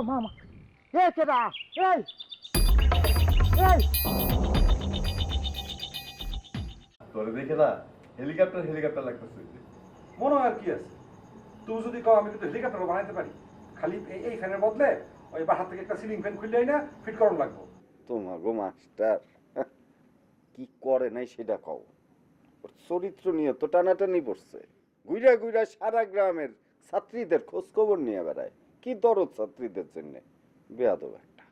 মামা এ কেডা এই এই তোরে দেখে না হেলিকপ্টার হেলিকপ্টার লাগতেছে। মনে হয় আর কি আছে? তুমি যদি কও আমি কিন্তু হেলিকপ্টার বানাইতে পারি। খালি এই- ফ্যানের বদলে ওই বাসার থেকে একটা সিলিং ফ্যান খুললেই না ফিট করানো লাগবো। তোমার গো মাস্টার কি করে নাই সেটা কও। ওর চরিত্র নিয়ে তো টানাটানি পড়ছে। গুইরা গুইরা সারা গ্রামের ছাত্রীদের খোঁজ খবর নিয়ে বেড়ায়। কি দরদ ছাত্রীদের জন্য? বেয়াদব একটা।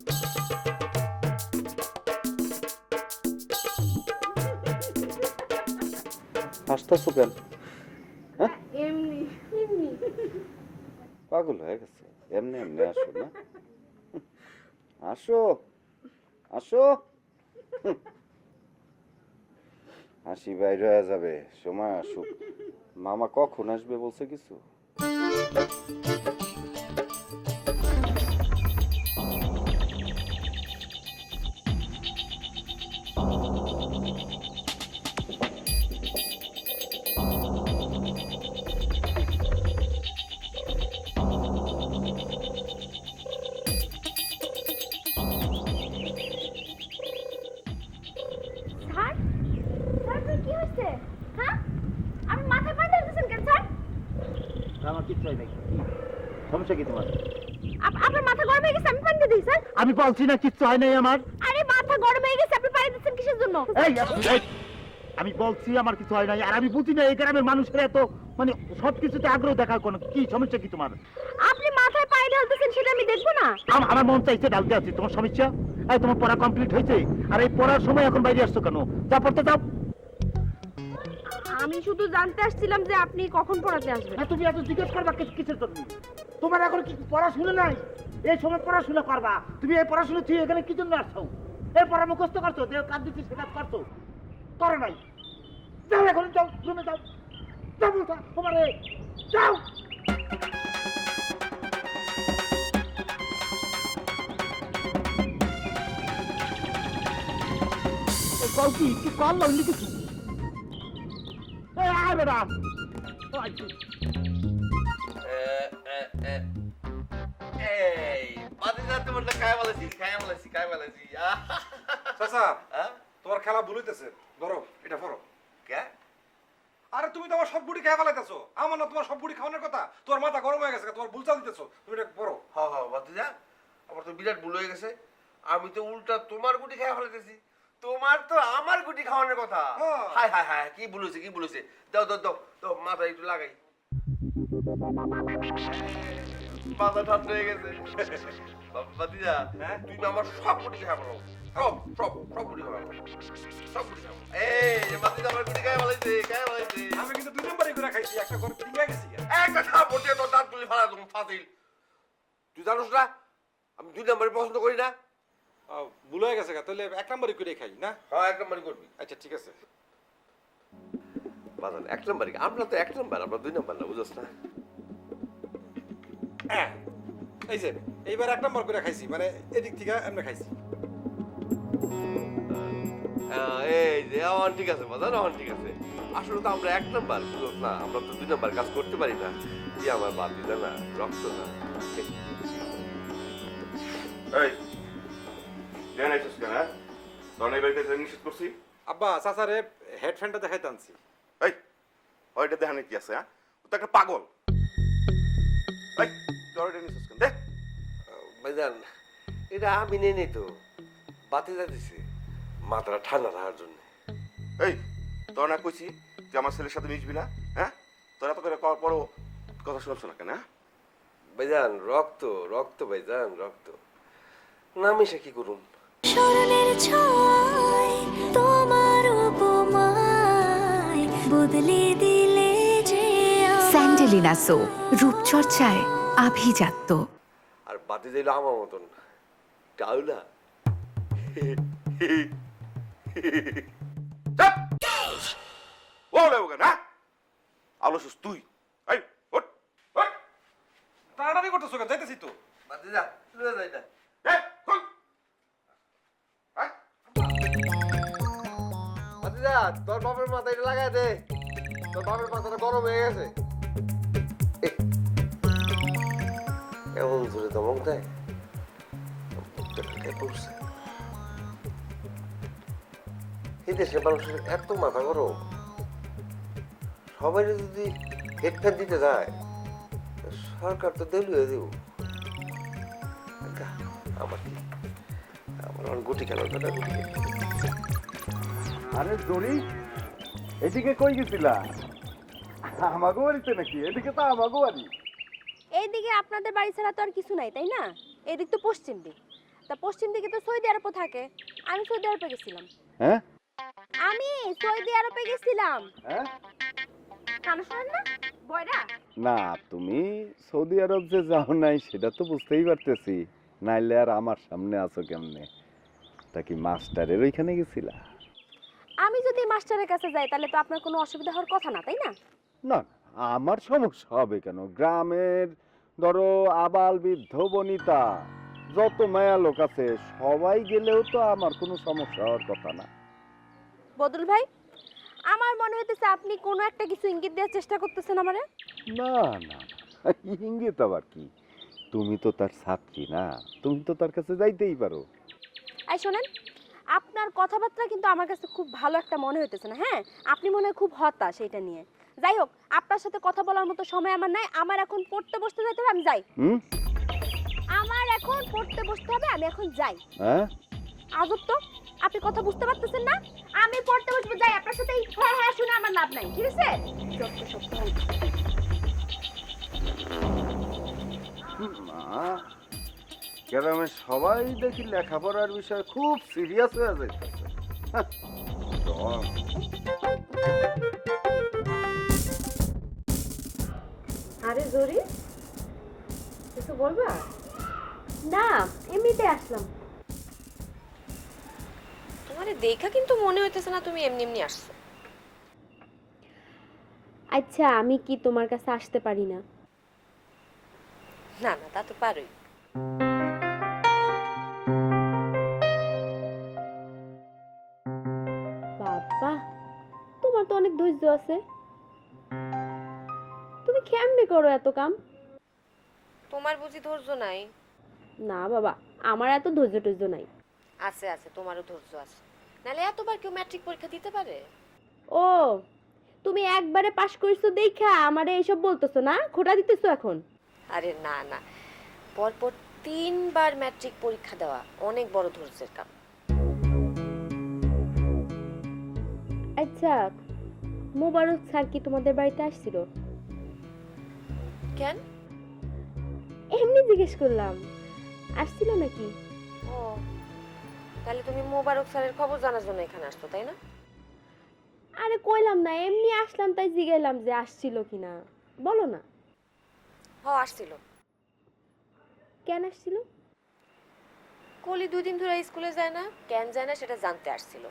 হাসতেছো কেন? হ্যাঁ? পাগল হয়ে গেছে। এমনি এমনি আসো না। আসো আসো। হাসি বাইরে হয়ে যাবে। সময় আসুক। মামা কখন আসবে বলছে কিছু? বলছি না কিচ্ছু হয় নাই আমার। আরে মাথা গরম হয়ে গেছে আপনি পানি দিচ্ছেন কিসের জন্য? এই আমি বলছি আমার কিছু হয় নাই আর আমি বুঝি না এই গ্রামের মানুষের এত মানে সব কিছুতে আগ্রহ দেখার কোনো কি সমস্যা কি তোমার? আপনি মাথায় পানি ঢালতেছেন সেটা আমি দেখব না। আমার মন চাইছে ডালতে আছি তোমার সমস্যা? এই তোমার পড়া কমপ্লিট হয়েছে আর এই পড়ার সময় এখন বাইরে আসছো কেন? যা পড়তে যাও। আমি শুধু জানতে আসছিলাম যে আপনি কখন পড়াতে আসবেন। তুমি এত জিজ্ঞেস করবা কিস- কিসের জন্য? তোমার এখন কি পড়াশোনা নাই? এই সময় পড়াশোনা করবা। তুমি এই পড়াশোনা তুই এখানে কি জন্য আসছো? এই পড়া মুখস্থ করছ? দেহ কাজ দিচ্ছি সে কাজ করছ? করো নাই। যাও এখন, যাও, রুমে যাও। যাও তোমার যাও। কল কি কি কল লাগলি কিছু? এই আয় বেটা। আয়। তুই। এই মাঝে যা তোমার খায় বলেছি খায় বলেছি খায় বলেছি চাচা তোমার খেলা ভুলিতেছে ধরো এটা ধরো। কে? আরে তুমি তো আমার সব বুড়ি খেয়ে ফেলাইতেছো। আমার না তোমার সব বুড়ি খাওয়ানোর কথা। তোমার মাথা গরম হয়ে গেছে তোমার ভুল চাল দিতেছো। তুমি এটা পড়ো হ্যাঁ হ্যাঁ বাতিজা আমার তো বিরাট ভুল হয়ে গেছে। আমি তো উল্টা তোমার গুটি খাওয়া ফেলাইতেছি। তোমার তো আমার গুটি খাওয়ানোর কথা। হ্যাঁ। হায় হায় হায় কি হয়েছে কি হয়েছে। দাও দাও দাও দাও মাথা একটু লাগাই। মাথা ঠান্ডা হয়ে গেছে। হ্যাঁ? তুমি আমার সব সব সব সব সব এই আমি কিন্তু দুই নম্বরই করে খাইছি একটা গেছি দাঁত তুলে ফেলা তুমি ফাতিল তুই জানোস না আমি দুই নম্বরে পছন্দ করি না। ভুল হয়ে গেছে তাহলে এক নম্বরই করে খাই না? হ্যাঁ এক নম্বরই করবি। আচ্ছা ঠিক আছে। বাজান এক নম্বরই আমরা তো এক নম্বর আমরা দুই নম্বর না বুঝোস না। হ্যাঁ, এই যে। এইবার এক নম্বর করে খাইছি মানে এদিক থেকে আমরা খাইছি। এই যে আমার ঠিক আছে আমার ঠিক আছে। আসলে তো আমরা এক নম্বর না আমরা তো দুই নম্বর কাজ করতে পারি না। কি আমার বাতি না রক্ত না। এই কেন হ্যাঁ? তোর এই বাড়িতে নিষেধ করছি? আব্বা চাচারে দেখাইতে আনছি। এই ওইটা দেখানে কি আছে হ্যাঁ? ও তো একটা পাগল। এই তোর এটা ভাইজান এটা আমি নেই নি তো। বাতি দিছে মাথাটা ঠান্ডা রাখার জন্য। এই তোর না কইছি যে আমার ছেলের সাথে মিশবি না হ্যাঁ? তোর এত করে করার পরও কথা শুনছ না কেন হ্যাঁ? ভাইজান রক্ত রক্ত ভাইজান রক্ত। না মিশে কি করুন স্মরণের ছয় তোমার উপমায় বদলে দিলে যে স্যান্ডেলিনা সো রূপচর্চায় আভিজাত্য। বাতি দিল আমার মতন। টাউলা ও লেবো কেন আলোসুস তুই। এই ওঠ ওঠ। তাড়াতাড়ি করতেছো কেন? যাইতেছি তো। বাতি যা যাই না হ্যাঁ বাতি যা তোর বাপের মাথা এটা লাগাই দে। তোর বাপের মাথাটা গরম হয়ে গেছে। এ, এমন জোরে দমক দেয় করছে এই দেশের মানুষের এত মাথা গরম সবাই যদি হেড দিতে যায় সরকার তো দেলুয়ে দেব আমার কি আমার গুটি খেলার গুটি। আরে জরি এদিকে কই গেছিলা আমাগো বাড়িতে নাকি এদিকে তো আমাগো বাড়ি এইদিকে আপনাদের বাড়ি ছাড়া তো আর কিছু নাই তাই না? এদিক তো পশ্চিম দিক। তা পশ্চিম দিকে তো সৌদি আরবও থাকে। আমি সৌদি আরবে গেছিলাম। হ্যাঁ? আমি সৌদি আরবে গেছিলাম। হ্যাঁ? কানে শোনেন না? বয়রা? না তুমি সৌদি আরব যে যাও নাই সেটা তো বুঝতেই পারতেছি। নাইলে আর আমার সামনে আছো কেমনে? তা কি মাস্টারের ওইখানে গেছিলা? আমি যদি মাস্টারের কাছে যাই তাহলে তো আপনার কোনো অসুবিধা হওয়ার কথা না তাই না? না আমার সমস্যা হবে কেন? গ্রামের ধরো আবাল বৃদ্ধ বনিতা যত মায়া লোক আছে সবাই গেলেও তো আমার কোনো সমস্যা হওয়ার কথা না। বদল ভাই আমার মনে হইতেছে আপনি কোনো একটা কিছু ইঙ্গিত দেওয়ার চেষ্টা করতেছেন আমারে। না না না, ইঙ্গিত আবার কি? তুমি তো তার ছাত্রী না তুমি তো তার কাছে যাইতেই পারো। এই শোনেন আপনার কথাবার্তা কিন্তু আমার কাছে খুব ভালো একটা মনে হইতেছে না হ্যাঁ? আপনি মনে হয় খুব হতাশ এটা নিয়ে। যাই হোক আপনার সাথে কথা বলার মতো সময় আমার নাই। আমার এখন পড়তে বসতে যাইতে হবে আমি যাই। আমার এখন পড়তে বসতে হবে আমি এখন যাই। হ্যাঁ? আজব তো আপনি কথা বুঝতে পারতেছেন না? আমি পড়তে বসবো যাই আপনার সাথে এই হ্যাঁ হ্যাঁ শুনে আমার লাভ নাই ঠিক আছে। মা গ্রামের সবাই দেখি লেখাপড়ার বিষয়ে খুব সিরিয়াস হয়ে যাইতেছে। আরে জরি কিছু বলবা? না এমনিতে আসলাম। তোমার দেখা কিন্তু মনে হইতেছে না তুমি এমনি এমনি আসছো। আচ্ছা আমি কি তোমার কাছে আসতে পারি না? না না তা তো পারোই। বাবা তোমার তো অনেক ধৈর্য আছে। তুমি কেমনে করো এত কাম? তোমার বুঝি ধৈর্য নাই? না বাবা আমার এত ধৈর্য টৈর্য নাই। আছে আছে তোমারও ধৈর্য আছে। নাহলে এতবার কেউ ম্যাট্রিক পরীক্ষা দিতে পারে? ও তুমি একবারে পাশ করিছো দেখা আমারে এইসব বলতেছো না? খোটা দিতেছো এখন? আরে না না। পরপর তিনবার ম্যাট্রিক পরীক্ষা দেওয়া অনেক বড় ধৈর্যের কাম। আচ্ছা মোবারক স্যার কি তোমাদের বাড়িতে আসছিল? কেন? এমনি জিজ্ঞেস করলাম। আসছিল নাকি? ও তাহলে তুমি মোবারক স্যারের খবর জানার জন্য এখানে আসতো তাই না? আরে কইলাম না এমনি আসলাম তাই জিগাইলাম যে আসছিল কিনা। বলো না। হ আসছিল। কেন আসছিল? কলি দুদিন ধরে স্কুলে যায় না কেন যায় না সেটা জানতে আসছিল।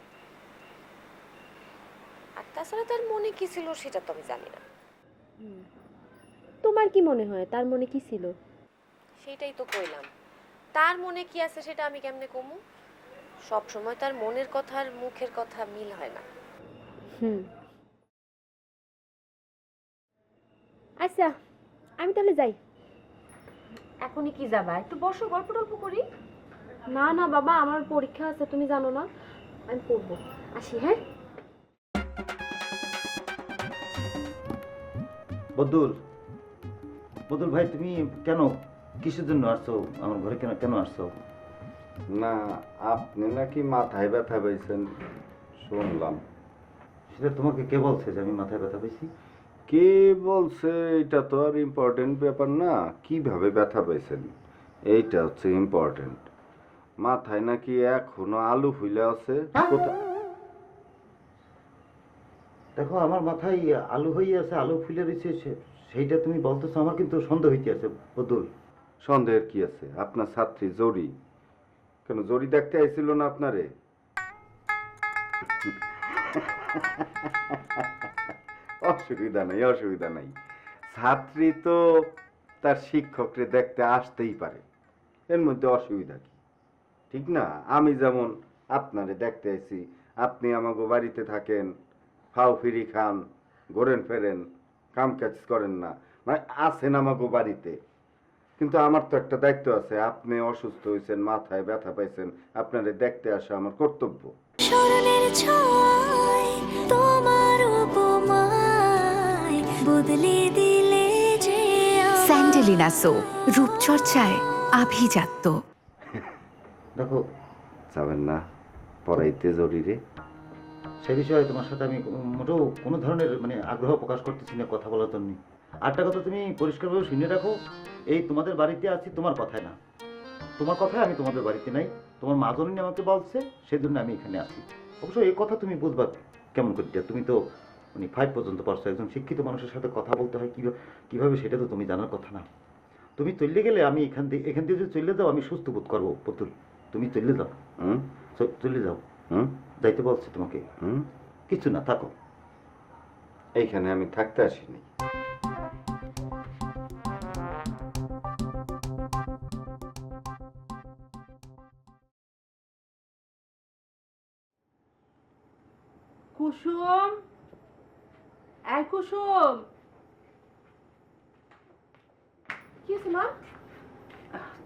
আর তাছাড়া তার মনে কি ছিল সেটা তো আমি জানি না। তোমার কি মনে হয়? তার মনে কি ছিল? সেটাই তো কইলাম। তার মনে কি আছে সেটা আমি কেমনে কমু? সব সময় তার মনের কথা আর মুখের কথা মিল হয় না। হুম। আচ্ছা আমি তাহলে যাই। এখনই কি যাবা? একটু বসো গল্প টল্প করি। না না বাবা আমার পরীক্ষা আছে তুমি জানো না। আমি পড়ব। আসি হ্যাঁ? বদুল বদুল ভাই তুমি কেন কিসের জন্য আসছো? আমার ঘরে কেন কেন আসছো? না আপনি নাকি মাথায় ব্যথা পেয়েছেন শুনলাম। সেটা তোমাকে কে বলছে যে আমি মাথায় ব্যথা পেয়েছি কে বলছে এটা তো আর ইম্পর্টেন্ট ব্যাপার না। কীভাবে ব্যথা পেয়েছেন এইটা হচ্ছে ইম্পর্টেন্ট মাথায় নাকি এখনও আলু ফুলে আছে। কোথায় দেখো আমার মাথায় আলু হয়ে আছে আলু ফুলে রয়েছে সেইটা তুমি বলতেছো, আমার কিন্তু সন্দেহ হইতে আছে বদুল সন্দেহের কি আছে? আপনার ছাত্রী জরি কেন জরি দেখতে আইছিল না আপনারে? অসুবিধা নাই অসুবিধা নাই। ছাত্রী তো তার শিক্ষককে দেখতে আসতেই পারে। এর মধ্যে অসুবিধা কি? ঠিক না? আমি যেমন আপনারে দেখতে আইছি, আপনি আমাকে বাড়িতে থাকেন ফাও ফিরি খান, ঘোরেন ফেরেন কাম কাজ করেন না। মানে আছেন আমাকে বাড়িতে। কিন্তু আমার তো একটা দায়িত্ব আছে আপনি অসুস্থ হয়েছেন মাথায় ব্যথা পাইছেন আপনারে দেখতে আসা আমার কর্তব্য। স্মরণের ছয় তোমার উপমায় বদলে দিলে যে স্যান্ডেলিনা সো রূপচর্চায় আভিজাত্য। দেখো যাবেন না পড়াইতে জরুরি সে বিষয়ে তোমার সাথে আমি মোটেও কোনো ধরনের মানে আগ্রহ প্রকাশ করতেছি না, কথা বলার জন্য। আরেকটা কথা তুমি পরিষ্কারভাবে শুনে রাখো, এই তোমাদের বাড়িতে আছি তোমার কথায় না। তোমার কথায় আমি তোমাদের বাড়িতে নাই, তোমার মা জননী আমাকে বলছে সেই জন্য আমি এখানে আছি। অবশ্য এই কথা তুমি বুঝবা কেমন করে তুমি তো মানে ফাইভ পর্যন্ত পড়ছো, একজন শিক্ষিত মানুষের সাথে কথা বলতে হয় কীভাবে কীভাবে সেটা তো তুমি জানার কথা না। তুমি চলে গেলে আমি এখান থেকে এখান থেকে যদি চলে যাও, আমি সুস্থ বোধ করব, পুতুল। তুমি চলে যাও, হুম? চ- চলে যাও। হুম? যাইতে বলছে তোমাকে। হুম? কিছু না থাকো। এইখানে আমি থাকতে আসিনি। কুসুম? এই কুসুম! কি মা?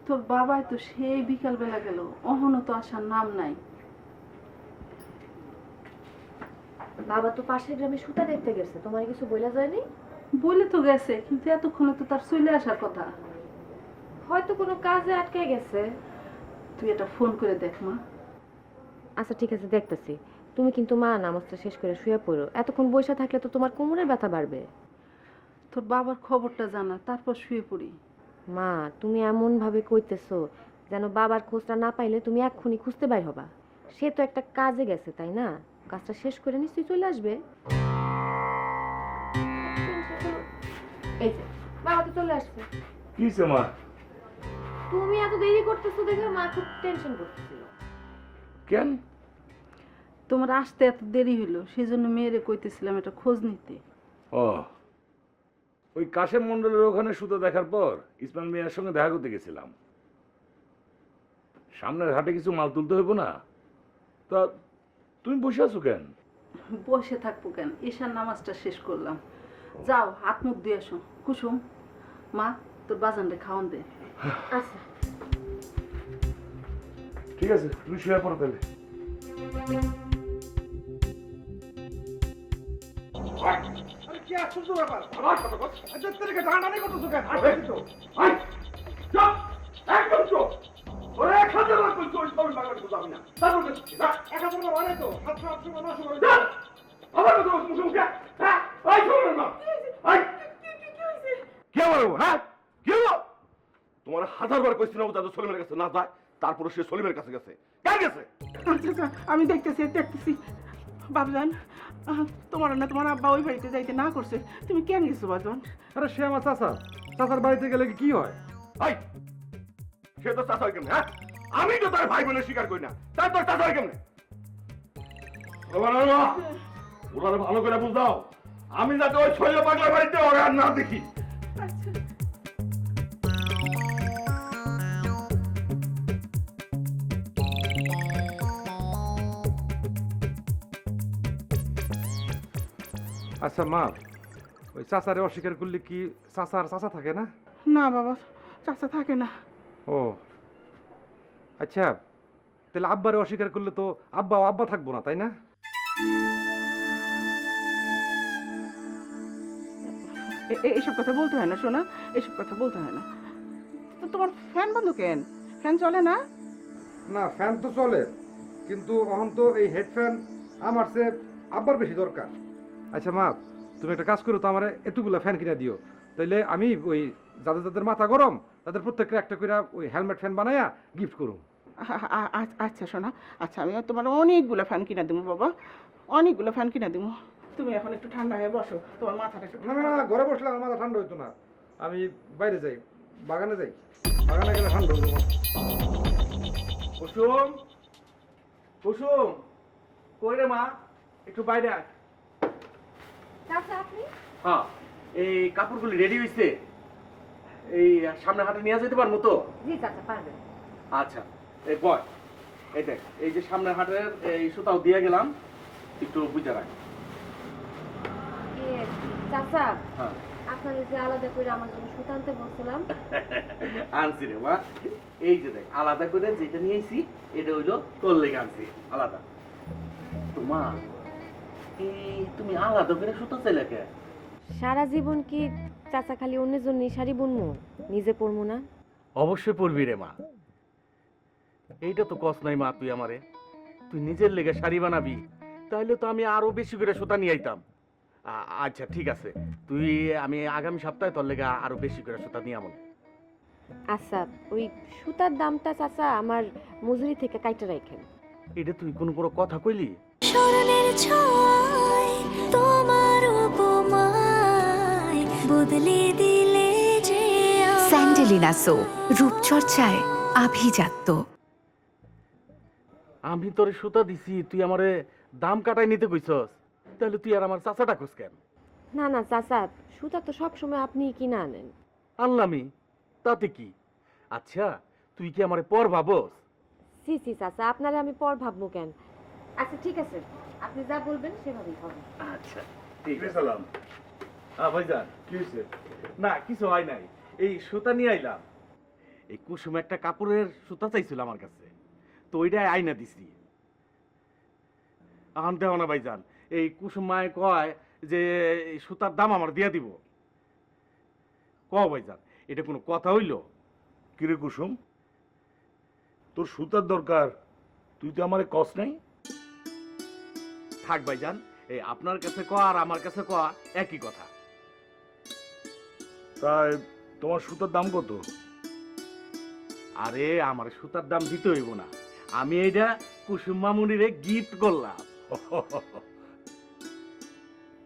তোর বাবাই তো সেই বিকালবেলা গেল। অহনো তো আসার নাম নাই। বাবা তো পাশের গ্রামে সুতা দেখতে গেছে তোমার কিছু বইলা যায়নি? বলে তো গেছে কিন্তু এতক্ষণে তো তার চলে আসার কথা। হয়তো কোনো কাজে আটকে গেছে। তুই এটা ফোন করে দেখ মা। আচ্ছা ঠিক আছে দেখতেছি। তুমি কিন্তু মা নামাজটা শেষ করে শুয়ে পড়ো। এতক্ষণ বসে থাকলে তো তোমার কোমরের ব্যথা বাড়বে। তোর বাবার খবরটা জানা তারপর শুয়ে পড়ি। মা তুমি এমন ভাবে কইতেছো যেন বাবার খোঁজটা না পাইলে তুমি এক্ষুনি খুঁজতে বাইর হবা। সে তো একটা কাজে গেছে তাই না? কাজটা শেষ করে নিশ্চয়ই চলে আসবে। এই যে বাবা তো চলে আসছে। কি মা? তুমি এত দেরি করতেছো দেখে মা খুব টেনশন করতেছিল। কেন? তোমার আসতে এত দেরি হইল সেই জন্য মেয়েরে কইতেছিলাম এটা খোঁজ নিতে। ও ওই কাশেম মন্ডলের ওখানে সুতো দেখার পর ইসমাইল মিয়ার সঙ্গে দেখা করতে গেছিলাম। সামনের ঘাটে কিছু মাল তুলতে হইব না? তা তুমি বসে আছো কেন? বসে থাকব কেন? ঈশার নামাজটা শেষ করলাম। যাও হাত মুখ দিয়ে আসো। কুসুম মা তোর বাজানরে খাওয়ান দে। আচ্ছা। ঠিক আছে তুমি শুয়ে পড়ো তাহলে। আরে কি আশ্চর্য ব্যাপার? আবার কথা বল। আচ্ছা তোর কাছে টানাটানি করতেছো কেন? একদম ওরে কই তুই সব বাগান না। তারপর দেখছি না একা বলব অনেক তো সাত সাত সাত করে আবার তো মুখে মুখে? হ্যাঁ? আই শুনুন না আই কে আমার হ্যাঁ? কি তোমার হাজারবার কইছি না ও যাতে সলিমের কাছে না যায় তারপরে সে সলিমের কাছে গেছে। আচ্ছা আচ্ছা আমি দেখতেছি দেখতেছি। বাবজান তোমার না তোমার আব্বা ওই বাড়িতে যাইতে না করছে। তুমি কেন গেছো বাবজান? আরে সে আমার চাচা। চাচার বাড়িতে গেলে কি হয়? সে তো চাচা হ্যাঁ? আমি তো তার ভাই বোনের স্বীকার করি না। তার তোর চাচা হয় কেমনে ওরা ভালো করে বুঝাও। আমি যাতে ওই ছয় পাগলা বাড়িতে ওরা আর না দেখি। আচ্ছা মা ওই চাচারে অস্বীকার করলে কি চাচার চাচা থাকে না? না বাবা চাচা থাকে না। ও আচ্ছা তাহলে আব্বারে অস্বীকার করলে তো আব্বা আব্বা থাকব না তাই না? এ- এ- কথা বলতে হয় না শোনা এইসব কথা বলতে হয় না। তো তোমার ফ্যান বন্ধ কেন? ফ্যান চলে না? না ফ্যান তো চলে কিন্তু এখন তো এই হেড ফ্যান আমার সে আব্বার বেশি দরকার। আচ্ছা মা তুমি একটা কাজ করো তো আমার এতগুলো ফ্যান কিনে দিও। তাইলে আমি ওই যাদের যাদের মাথা গরম তাদের প্রত্যেকটা একটা করে ওই হেলমেট ফ্যান বানায়া গিফট আ- আচ্ছা শোনা। আচ্ছা আমি তোমার অনেকগুলো ফ্যান কিনে দেবো বাবা। অনেকগুলো ফ্যান কিনে দেবো তুমি এখন একটু ঠান্ডা হয়ে বসো। তোমার মাথাটা একটু না না না ঘরে বসলে আমার মাথা ঠান্ডা হইতো না। আমি বাইরে যাই বাগানে যাই। বাগানে গেলে ঠান্ডা হইতো কুসুম কুসুম কই রে মা? একটু বাইরে আয়। চাচা আপনি? হ্যাঁ এই কাপড়গুলি রেডি হইছে। এই সামনে হাতে নিয়ে যেতে পারব তো? জি চাচা পারবেন আচ্ছা। এই বয় এই দেখ এই যে সামনের হাটের এই সুতাও দিয়ে গেলাম একটু বুঝে রাখ। চাচা হ্যাঁ। যে আলাদা করে আমার জন্য সুতা বলছিলাম। আনছি রে মা। এই যে দেখ আলাদা করে যেটা নিয়েছি এটা হইল তোর লেগে আনছি আলাদা। তো মা এই তুমি আলাদা করে সুতো চাইলে কে? সারা জীবন কি চাচা খালি অন্যের জন্য শাড়ি বুনবো নিজে পরবো না? অবশ্যই পড়বি রে মা। এইটা তো কস নাই মা তুই আমারে। তুই নিজের লেগে শাড়ি বানাবি তাহলে তো আমি আরও বেশি করে সুতা নিয়ে আইতাম। আচ্ছা ঠিক আছে। তুই আমি আগামী সপ্তাহে তোর লেগে আরও বেশি করে সুতা নিয়ে আমন আচ্ছা ওই সুতার দামটা চাচা আমার মজুরি থেকে কাইটা রাখেন এটা তুই কোনো কোনো কথা কইলি? স্মরণের ছয় তোমার উপমায় বদলে দিলে যে। স্যান্ডেলিনা সো রূপচর্চায় আভিজাত্য। আমি তোরে সুতা দিছি তুই আমারে দাম কাটাই নিতে কইছস। তাহলে তুই আর আমার চাচাটা কইস কেন? না না চাচা সুতা তো সবসময় আপনি কিনা আনেন। আনলামি তাতে কি? আচ্ছা তুই কি আমারে পর ভাবস? সি সি চাচা আপনারে আমি পর ভাববো কেন? আচ্ছা ঠিক আছে আপনি যা বলবেন সেভাবেই হবে। আচ্ছা ঠিক আছে। সালাম। হ্যাঁ ভাইজান। কি হয়েছে না কিছু হয় নাই। এই সুতা নিয়ে আইলাম। এই কুসুম একটা কাপড়ের সুতা চাইছিল আমার কাছে। তো ওইটাই আইনা দিছি। আনতে হবে না ভাইজান এই কুসুম মায় কয় যে সুতার দাম আমার দিয়া দিব। ক ভাইজান এটা কোনো কথা হইল? কিরে কুসুম? তোর সুতার দরকার তুই তো আমারে কস নাই? থাক ভাইজান এই আপনার কাছে কয়া আর আমার কাছে কয়া একই কথা। তাই তোমার সুতার দাম কত? আরে আমার সুতার দাম দিতে হইব না। আমি এইটা কুসুম মামুনিরে গিফট করলাম।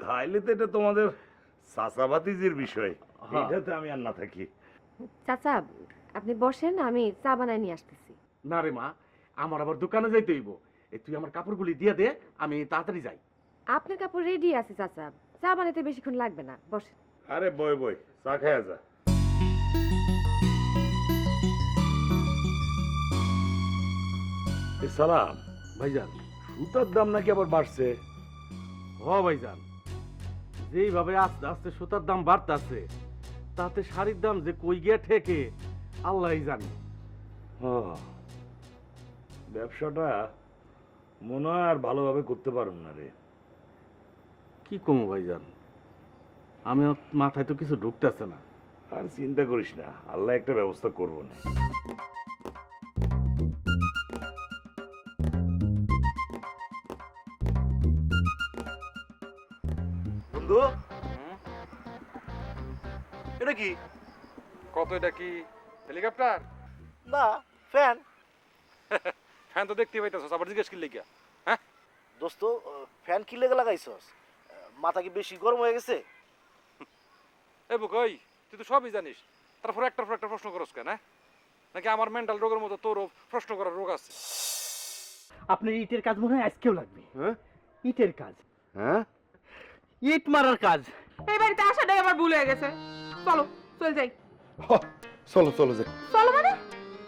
তাইলে তো এটা তোমাদের চাচাবাতিজির বিষয়। হ্যাঁ। এটাতে আমি আর না থাকি। চাচা আপনি বসেন আমি চা বানায় নিয়ে আসতেছি। না রে মা আমার আবার দোকানে যাইতে হইব। এই তুই আমার কাপড়গুলি দিয়ে দে আমি তাড়াতাড়ি যাই। আপনার কাপড় রেডি আছে চাচা। চা বানাতে বেশিক্ষণ লাগবে না বসেন। আরে বই বই চা খায়া যা। এ সালাম। ভাইজান সুতার দাম নাকি আবার বাড়ছে? হ ভাইজান। যেইভাবে আস্তে আস্তে সুতার দাম বাড়তাছে তাতে শাড়ির দাম যে কই গিয়া ঠেকে আল্লাহই জানে। ব্যবসাটা মনে হয় আর ভালোভাবে করতে পারুম না রে। কি কমো ভাইজান? আমি মাথায় তো কিছু ঢুকতেছে না। আর চিন্তা করিস না আল্লাহ একটা ব্যবস্থা করব না। বন্ধু। এটা কি? কত এটা কি? হেলিকপ্টার? না ফ্যান। ফ্যান তো দেখতে পাইতেছস আবার জিজ্ঞেস করলি কি? হ্যাঁ? দোস্ত ফ্যান কি লেগে লাগাইছস? মাথা কি বেশি গরম হয়ে গেছে? এ বুকই তুই তো সবই জানিস। তারপর একটার পর একটা প্রশ্ন করস কেন হ্যাঁ? নাকি আমার মেন্টাল রোগের মতো তোরও প্রশ্ন করার রোগ আছে? আপনার ইটের কাজ মনে হয় আজকেও লাগবে। হ্যাঁ? ইটের কাজ। হ্যাঁ? ইট মারার কাজ। এই বাড়িতে আসাটাই আমার ভুল হয়ে গেছে। চলো চল যাই। চলো চলো যাই। চলো মানে?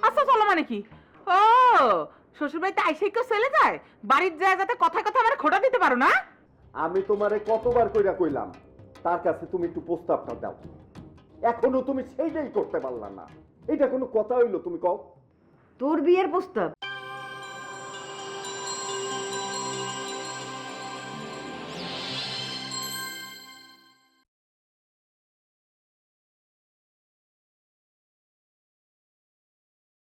আচ্ছা চলো মানে কি? ও শ্বশুর বাড়িতে আইসে কেউ চলে যায়? বাড়ির যায় যাতে কথা কথা আমার খোটা দিতে পারো না? আমি তোমারে কতবার কইরা কইলাম তার কাছে তুমি একটু প্রস্তাবটা দাও। এখনও তুমি সেইটাই করতে পারলা না। এটা কোনো কথা হইল তুমি কও। তোর বিয়ের প্রস্তাব?